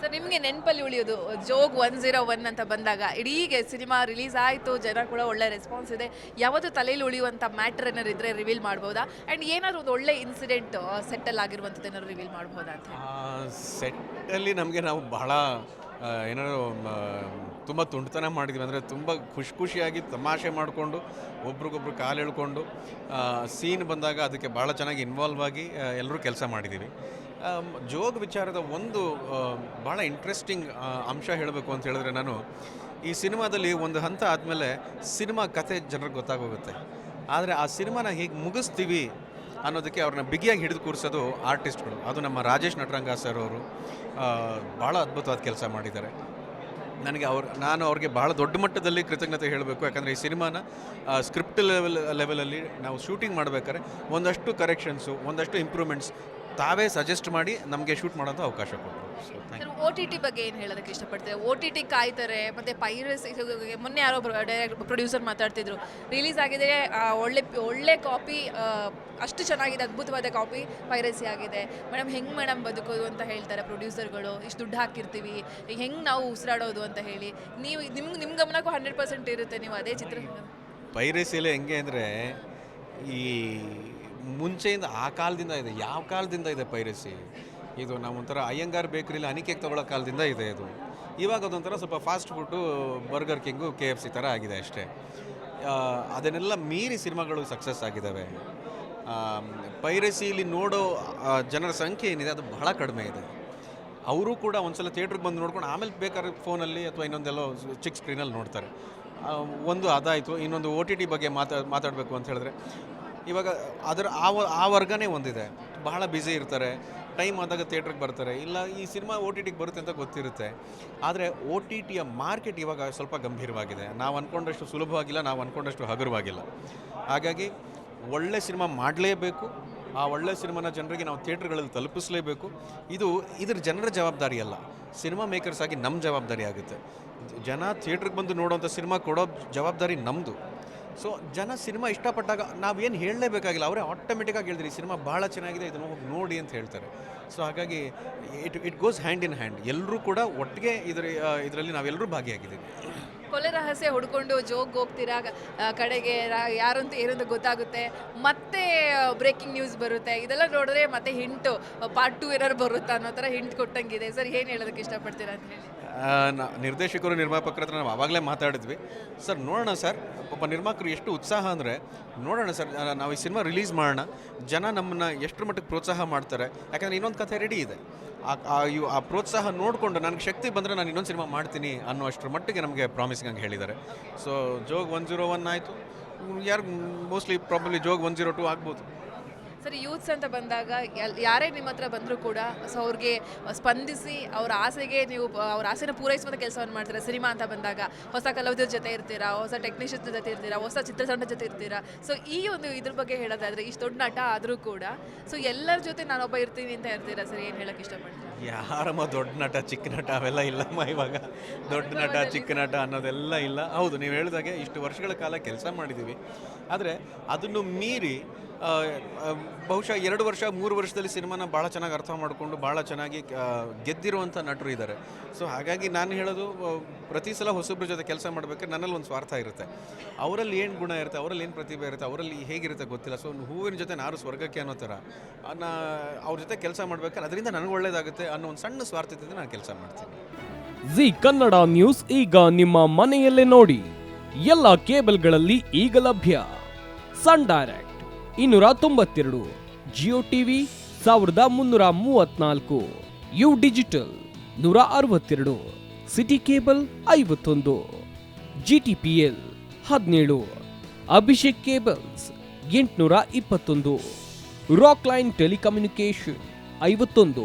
Sir ನಿಮಗೆ ನೆನಪಲ್ಲಿ ಉಳಿಯೋದು, ಜೋಗ್ ಒನ್ ಜೀರೋ ಒನ್ ಅಂತ ಬಂದಾಗ, ಇಡೀ ಸಿನಿಮಾ ರಿಲೀಸ್ ಆಯಿತು, ಜನ ಕೂಡ ಒಳ್ಳೆ ರೆಸ್ಪಾನ್ಸ್ ಇದೆ. ಯಾವತ್ತು ತಲೆಯಲ್ಲಿ ಉಳಿಯುವಂಥ ಮ್ಯಾಟ್ರ್ ಏನಾದ್ರು ಇದ್ರೆ ರಿವೀಲ್ ಮಾಡ್ಬೋದಾ? ಆ್ಯಂಡ್ ಏನಾದ್ರು ಒಂದು ಒಳ್ಳೆ ಇನ್ಸಿಡೆಂಟ್ ಸೆಟ್ಟಲ್ಲಿ ಆಗಿರುವಂಥದ್ದು ಏನಾದ್ರು ರಿವೀಲ್ ಮಾಡ್ಬೋದಾ ಅಂತ? ಸೆಟ್ಟಲ್ಲಿ ನಮಗೆ ನಾವು ಬಹಳ ಏನಾದ್ರು ತುಂಬ ತುಂಟತನ ಮಾಡಿದ್ವಿ. ಅಂದರೆ ತುಂಬ ಖುಷಿ ಖುಷಿಯಾಗಿ ತಮಾಷೆ ಮಾಡಿಕೊಂಡು ಒಬ್ರಿಗೊಬ್ರು ಕಾಲು ಎಳ್ಕೊಂಡು ಸೀನ್ ಬಂದಾಗ ಅದಕ್ಕೆ ಭಾಳ ಚೆನ್ನಾಗಿ ಇನ್ವಾಲ್ವ್ ಆಗಿ ಎಲ್ಲರೂ ಕೆಲಸ ಮಾಡಿದ್ದೀವಿ. ಜೋಗ ವಿಚಾರದ ಒಂದು ಭಾಳ ಇಂಟ್ರೆಸ್ಟಿಂಗ್ ಅಂಶ ಹೇಳಬೇಕು ಅಂತ ಹೇಳಿದ್ರೆ ನಾನು, ಈ ಸಿನಿಮಾದಲ್ಲಿ ಒಂದು ಹಂತ ಆದಮೇಲೆ ಸಿನಿಮಾ ಕತೆ ಜನರಿಗೆ ಗೊತ್ತಾಗೋಗುತ್ತೆ. ಆದರೆ ಆ ಸಿನಿಮಾನ ಹೇಗೆ ಮುಗಿಸ್ತೀವಿ ಅನ್ನೋದಕ್ಕೆ ಅವ್ರನ್ನ ಬಿಗಿಯಾಗಿ ಹಿಡಿದು ಕೂರಿಸೋದು ಆರ್ಟಿಸ್ಟ್ಗಳು ಅದು ನಮ್ಮ ರಾಜೇಶ್ ನಟರಂಗ ಸರ್ ಅವರು ಭಾಳ ಅದ್ಭುತವಾದ ಕೆಲಸ ಮಾಡಿದ್ದಾರೆ. ನನಗೆ ಅವ್ರು, ನಾನು ಅವ್ರಿಗೆ ಬಹಳ ದೊಡ್ಡ ಮಟ್ಟದಲ್ಲಿ ಕೃತಜ್ಞತೆ ಹೇಳಬೇಕು. ಯಾಕಂದರೆ ಈ ಸಿನಿಮಾನ ಸ್ಕ್ರಿಪ್ಟ್ ಲೆವೆಲ್ ಲೆವೆಲಲ್ಲಿ ನಾವು ಶೂಟಿಂಗ್ ಮಾಡಬೇಕಾದ್ರೆ ಒಂದಷ್ಟು ಕರೆಕ್ಷನ್ಸು ಒಂದಷ್ಟು ಇಂಪ್ರೂವ್ಮೆಂಟ್ಸ್ ತಾವೇ ಸಜೆಸ್ಟ್ ಮಾಡಿ ನಮಗೆ ಶೂಟ್ ಮಾಡೋದು ಅವಕಾಶ ಕೊಟ್ಟರು. So thank O T T ಬಗ್ಗೆ ಏನು ಹೇಳೋದಕ್ಕೆ ಇಷ್ಟಪಡ್ತೀವಿ ಓ ಟಿ ಟಿ ಕಾಯ್ತಾರೆ ಮತ್ತು ಪೈರಸ್ ಮೊನ್ನೆ ಯಾರೋ ಡೈರೆಕ್ಟ್ ಪ್ರೊಡ್ಯೂಸರ್ ಮಾತಾಡ್ತಿದ್ರು. ರಿಲೀಸ್ ಆಗಿದೆ ಆ, ಒಳ್ಳೆ ಒಳ್ಳೆ ಕಾಪಿ ಅಷ್ಟು ಚೆನ್ನಾಗಿದೆ ಅದ್ಭುತವಾದ ಕಾಪಿ ಪೈರಸಿ ಆಗಿದೆ. ಮೇಡಮ್ ಹೆಂಗೆ ಮೇಡಮ್ ಬದುಕೋದು ಅಂತ ಹೇಳ್ತಾರೆ ಪ್ರೊಡ್ಯೂಸರ್ಗಳು ಇಷ್ಟು ದುಡ್ಡು ಹಾಕಿರ್ತೀವಿ ಹೆಂಗೆ ನಾವು ಉಸಿರಾಡೋದು ಅಂತ ಹೇಳಿ. ನೀವು ನಿಮ್ಗೆ ನಿಮ್ಮ ಗಮನಕ್ಕೂ ಹಂಡ್ರೆಡ್ ಪರ್ಸೆಂಟ್ ಇರುತ್ತೆ ನೀವು ಅದೇ ಚಿತ್ರ ಪೈರಸಿಯಲ್ಲಿ ಹೆಂಗೆ ಅಂದರೆ ಈ ಮುಂಚೆಯಿಂದ ಆ ಕಾಲದಿಂದ ಇದೆ, ಯಾವ ಕಾಲದಿಂದ ಇದೆ ಪೈರಸಿ? ಇದು ನಾವು ಒಂಥರ ಅಯ್ಯಂಗಾರ್ ಬೇಕ್ರಿಲಿ ಅನಿಕೇಕ್ ತಗೊಳ್ಳೋ ಕಾಲದಿಂದ ಇದೆ ಇದು. ಇವಾಗ ಅದೊಂಥರ ಸ್ವಲ್ಪ fast food burger king K F C ಥರ ಆಗಿದೆ ಅಷ್ಟೇ. ಅದನ್ನೆಲ್ಲ ಮೀರಿ ಸಿನಿಮಾಗಳು ಸಕ್ಸಸ್ ಆಗಿದ್ದಾವೆ. ಪೈರಸಿಲಿ ನೋಡೋ ಜನರ ಸಂಖ್ಯೆ ಏನಿದೆ, ಅದು ಬಹಳ ಕಡಿಮೆ ಇದೆ. ಅವರು ಕೂಡ ಒಂದ್ಸಲ ಥಿಯೇಟ್ರಿಗೆ ಬಂದು ನೋಡ್ಕೊಂಡು ಆಮೇಲೆ ಬೇಕಾದ್ರೆ ಫೋನಲ್ಲಿ ಅಥವಾ ಇನ್ನೊಂದೆಲ್ಲೋ ಚಿಕ್ಕ ಸ್ಕ್ರೀನಲ್ಲಿ ನೋಡ್ತಾರೆ. ಒಂದು ಅದಾಯಿತು, ಇನ್ನೊಂದು ಓ ಟಿ ಟಿ ಬಗ್ಗೆ ಮಾತಾ, ಮಾತಾಡಬೇಕು ಅಂತ ಹೇಳಿದ್ರೆ ಇವಾಗ ಅದರ ಆ ಆ ವರ್ಗನೇ ಒಂದಿದೆ. ಬಹಳ ಬ್ಯುಸಿ ಇರ್ತಾರೆ. ಟೈಮ್ ಆದಾಗ ಥಿಯೇಟ್ರಿಗೆ ಬರ್ತಾರೆ. ಇಲ್ಲ, ಈ ಸಿನಿಮಾ ಓ ಟಿ ಟಿಗೆ ಬರುತ್ತೆ ಅಂತ ಗೊತ್ತಿರುತ್ತೆ. ಆದರೆ ಓ ಟಿ ಟಿಯ ಮಾರ್ಕೆಟ್ ಇವಾಗ ಸ್ವಲ್ಪ ಗಂಭೀರವಾಗಿದೆ. ನಾವು ಅಂದ್ಕೊಂಡಷ್ಟು ಸುಲಭವಾಗಿಲ್ಲ, ನಾವು ಅಂದ್ಕೊಂಡಷ್ಟು ಹಗುರವಾಗಿಲ್ಲ. ಹಾಗಾಗಿ ಒಳ್ಳೆ ಸಿನಿಮಾ ಮಾಡಲೇಬೇಕು. ಆ ಒಳ್ಳೆ ಸಿನಿಮಾನ ಜನರಿಗೆ ನಾವು ಥಿಯೇಟ್ರ್ಗಳಲ್ಲಿ ತಲುಪಿಸಲೇಬೇಕು. ಇದು ಇದ್ರ ಜನರ ಜವಾಬ್ದಾರಿ ಅಲ್ಲ. ಸಿನಿಮಾ ಮೇಕರ್ಸ್ ಆಗಿ ನಮ್ಮ ಜವಾಬ್ದಾರಿ ಆಗುತ್ತೆ. ಜನ ಥಿಯೇಟ್ರಿಗೆ ಬಂದು ನೋಡೋವಂಥ ಸಿನಿಮಾ ಕೊಡೋ ಜವಾಬ್ದಾರಿ ನಮ್ಮದು ಸೊ ಜನ ಸಿನಿಮಾ ಇಷ್ಟಪಟ್ಟಾಗ ನಾವೇನು ಹೇಳಲೇಬೇಕಾಗಿಲ್ಲ. ಅವರೇ ಆಟೋಮೆಟಿಕ್ಕಾಗಿ ಹೇಳಿದ್ರು ಈ ಸಿನಿಮಾ ಭಾಳ ಚೆನ್ನಾಗಿದೆ, ಇದನ್ನು ಹೋಗಿ ನೋಡಿ ಅಂತ ಹೇಳ್ತಾರೆ. ಸೊ ಹಾಗಾಗಿ it it goes hand in hand ಎಲ್ಲರೂ ಕೂಡ ಒಟ್ಟಿಗೆ ಇದರ ಇದರಲ್ಲಿ ನಾವೆಲ್ಲರೂ ಭಾಗಿಯಾಗಿದ್ದೀವಿ. ಕೊಲೆ ರಹಸ್ಯ ಹುಡ್ಕೊಂಡು ಜೋಗ್ ಹೋಗ್ತೀರಾ ಕಡೆಗೆ ಯಾರಂತೂ ಏನಂತ ಗೊತ್ತಾಗುತ್ತೆ. ಮತ್ತೆ ಬ್ರೇಕಿಂಗ್ ನ್ಯೂಸ್ ಬರುತ್ತೆ. ಇದೆಲ್ಲ ನೋಡಿದ್ರೆ ಮತ್ತೆ ಹಿಂಟು ಪಾರ್ಟ್ ಟು ಏನಾದ್ರು ಬರುತ್ತಾ ಅನ್ನೋ ಥರ ಹಿಂಟ್ ಕೊಟ್ಟಂಗಿದೆ. ಸರ್, ಏನು ಹೇಳೋದಕ್ಕೆ ಇಷ್ಟಪಡ್ತೀರಾ ಅಂತ ಹೇಳಿ. ನಿರ್ದೇಶಕರು, ನಿರ್ಮಾಪಕರ ಹತ್ರ ನಾವು ಆವಾಗಲೇ ಮಾತಾಡಿದ್ವಿ. ಸರ್, ನೋಡೋಣ ಸರ್. ಒಬ್ಬ ನಿರ್ಮಾಪಕರು ಎಷ್ಟು ಉತ್ಸಾಹ ಅಂದರೆ, ನೋಡೋಣ ಸರ್ ನಾವು ಈ ಸಿನಿಮಾ ರಿಲೀಸ್ ಮಾಡೋಣ. ಜನ ನಮ್ಮನ್ನು ಎಷ್ಟು ಮಟ್ಟಿಗೆ ಪ್ರೋತ್ಸಾಹ ಮಾಡ್ತಾರೆ. ಯಾಕಂದರೆ ಇನ್ನೊಂದು ಕಥೆ ರೆಡಿ ಇದೆ. ಆ ಪ್ರೋತ್ಸಾಹ ನೋಡಿಕೊಂಡು ನನಗೆ ಶಕ್ತಿ ಬಂದರೆ ನಾನು ಇನ್ನೊಂದು ಸಿನಿಮಾ ಮಾಡ್ತೀನಿ ಅನ್ನೋ ಅಷ್ಟರ ಮಟ್ಟಿಗೆ ನಮಗೆ ಪ್ರಾಮಿಸಿಂಗ್ ಹಂಗೆ ಹೇಳಿದ್ದಾರೆ. So Jog one zero one ಆಯಿತು. ಯಾರು mostly probably Jog one zero two ಆಗ್ಬೋದು. ಸರ್ ಯೂತ್ಸ್ ಅಂತ ಬಂದಾಗ ಯಾರೇ ನಿಮ್ಮ ಹತ್ರ ಬಂದರೂ ಕೂಡ ಸೊ ಅವ್ರಿಗೆ ಸ್ಪಂದಿಸಿ ಅವ್ರ ಆಸೆಗೆ ನೀವು ಅವ್ರ ಆಸೆನ ಪೂರೈಸುವಂಥ ಕೆಲಸವನ್ನು ಮಾಡ್ತೀರಾ? ಸಿನಿಮಾ ಅಂತ ಬಂದಾಗ ಹೊಸ ಕಲಾವಿದರ ಜೊತೆ ಇರ್ತೀರಾ? ಹೊಸ ಟೆಕ್ನಿಷಿಯನ್ ಜೊತೆ ಇರ್ತೀರಾ? ಹೊಸ ಚಿತ್ರತಂಡ ಜೊತೆ ಇರ್ತೀರಾ? ಸೊ ಈ ಒಂದು ಇದ್ರ ಬಗ್ಗೆ ಹೇಳೋದಾದರೆ, ಇಷ್ಟು ದೊಡ್ಡ ನಟ ಆದರೂ ಕೂಡ ಸೊ ಎಲ್ಲರ ಜೊತೆ ನಾನೊಬ್ಬ ಇರ್ತೀನಿ ಅಂತ ಇರ್ತೀರಾ ಸರಿ? ಏನು ಹೇಳೋಕ್ಕೆ ಇಷ್ಟಪಡ್ತೀರಾ? ಯಾರಮ್ಮ ದೊಡ್ಡ ನಟ ಚಿಕ್ಕ ನಟ ಅವೆಲ್ಲ ಇಲ್ಲಮ್ಮ ಇವಾಗ. ದೊಡ್ಡ ನಟ ಚಿಕ್ಕ ನಟ ಅನ್ನೋದೆಲ್ಲ ಇಲ್ಲ. ಹೌದು ನೀವು ಹೇಳಿದಾಗೆ ಇಷ್ಟು ವರ್ಷಗಳ ಕಾಲ ಕೆಲಸ ಮಾಡಿದ್ದೀವಿ. ಆದರೆ ಅದನ್ನು ಮೀರಿ ಬಹುಶಃ ಎರಡು ವರ್ಷ ಮೂರು ವರ್ಷದಲ್ಲಿ ಸಿನಿಮಾನ ಭಾಳ ಚೆನ್ನಾಗಿ ಅರ್ಥ ಮಾಡಿಕೊಂಡು ಭಾಳ ಚೆನ್ನಾಗಿ ಗೆದ್ದಿರುವಂಥ ನಟರು ಇದ್ದಾರೆ. ಸೊ ಹಾಗಾಗಿ ನಾನು ಹೇಳೋದು ಪ್ರತಿ ಸಲ ಹೊಸಬ್ರ ಜೊತೆ ಕೆಲಸ ಮಾಡಬೇಕಾದ್ರೆ ನನ್ನಲ್ಲಿ ಒಂದು ಸ್ವಾರ್ಥ ಇರುತ್ತೆ. ಅವರಲ್ಲಿ ಏನು ಗುಣ ಇರುತ್ತೆ ಅವರಲ್ಲಿ ಏನು ಪ್ರತಿಭೆ ಇರುತ್ತೆ ಅವರಲ್ಲಿ ಹೇಗಿರುತ್ತೆ ಗೊತ್ತಿಲ್ಲ. ಸೊ ಒಂದು ಹೂವಿನ ಜೊತೆ ನಾರು ಸ್ವರ್ಗಕ್ಕೆ ಅನ್ನೋ ಥರ ನಾ ಅವ್ರ ಜೊತೆ ಕೆಲಸ ಮಾಡಬೇಕಾದ್ರೆ ಅದರಿಂದ ನನಗೆ ಒಳ್ಳೇದಾಗುತ್ತೆ ಅನ್ನೋ ಒಂದು ಸಣ್ಣ ಸ್ವಾರ್ಥದಿಂದ ನಾನು ಕೆಲಸ ಮಾಡ್ತೀನಿ. ಜಿ ಕನ್ನಡ ನ್ಯೂಸ್ ಈಗ ನಿಮ್ಮ ಮನೆಯಲ್ಲೇ ನೋಡಿ. ಎಲ್ಲ ಕೇಬಲ್ಗಳಲ್ಲಿ ಈಗ ಲಭ್ಯ. ಸನ್ ಡೈರೆಕ್ಟ್ ಇನ್ನೂರ ತೊಂಬತ್ತೆರಡು, ಜಿಯೋ ಟಿವಿ ಸಾವಿರದ ಮುನ್ನೂರ ಮೂವತ್ನಾಲ್ಕು, ಯು ಡಿಜಿಟಲ್ ನೂರ ಅರವತ್ತೆರಡು, ಸಿಟಿ ಕೇಬಲ್ ಐವತ್ತೊಂದು ಜಿ ಟಿ ಪಿ ಎಲ್ ಹದಿನೇಳು, ಅಭಿಷೇಕ್ ಕೇಬಲ್ಸ್ ಎಂಟುನೂರ ಇಪ್ಪತ್ತೊಂದು, ರಾಕ್ ಲೈನ್ ಟೆಲಿಕಮ್ಯುನಿಕೇಶನ್ ಐವತ್ತೊಂದು.